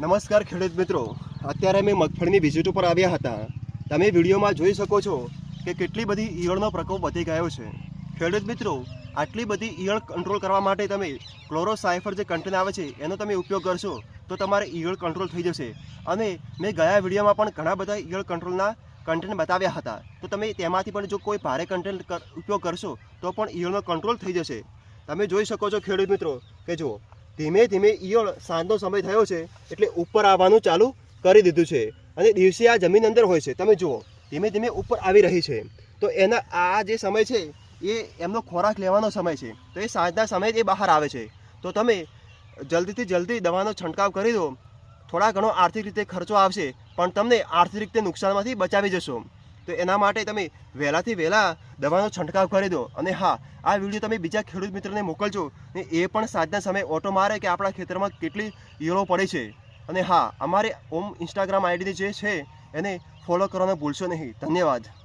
નમસ્કાર ખેડૂત મિત્રો. અત્યારે અમે મગફળીની વિઝિટ ઉપર આવ્યા હતા. તમે વિડીયોમાં જોઈ શકો છો કે કેટલી બધી ઈયળનો પ્રકોપ વધી ગયો છે. ખેડૂત મિત્રો, આટલી બધી ઈયળ કંટ્રોલ કરવા માટે તમે ક્લોરોસાયફર જે કન્ટેન આવે છે, એનો તમે ઉપયોગ કરશો તો તમારે ઈયળ કંટ્રોલ થઈ જશે. અને મેં ગયા વિડીયોમાં પણ ઘણા બધા ઈયળ કંટ્રોલના કન્ટેન્ટ બતાવ્યા હતા. તો તમે તેમાંથી પણ જો કોઈ ભારે કન્ટેન્ટ ઉપયોગ કરશો તો પણ ઈયળનો કંટ્રોલ થઈ જશે. તમે જોઈ શકો છો ખેડૂત મિત્રો કે જુઓ ધીમે ધીમે ઈયળ સાંજનો સમય થયો છે એટલે ઉપર આવવાનું ચાલુ કરી દીધું છે. અને દિવસે આ જમીન અંદર હોય છે. તમે જુઓ, ધીમે ધીમે ઉપર આવી રહી છે. તો એના આ જે સમય છે, એ એમનો ખોરાક લેવાનો સમય છે. તો એ સાંજના સમયે એ બહાર આવે છે. તો તમે જલ્દીથી જલ્દી દવાનો છંટકાવ કરી દો. થોડા ઘણો આર્થિક રીતે ખર્ચો આવશે, પણ તમને આર્થિક રીતે નુકસાનમાંથી બચાવી જશો. તો એના માટે તમે વહેલાથી વહેલા દવાનો છંટકાવ કરી દો. અને હા, આ વીડિયો તમે બીજા ખેડૂત મિત્રને મોકલજો. ને એ પણ સાંજના સમયે ઓટો મારે કે આપણા ખેતરમાં કેટલી ઈયળો પડે છે. અને હા, અમારે ઓમ ઇન્સ્ટાગ્રામ આઈડી જે છે એને ફોલો કરવાનું ભૂલશો નહીં. ધન્યવાદ.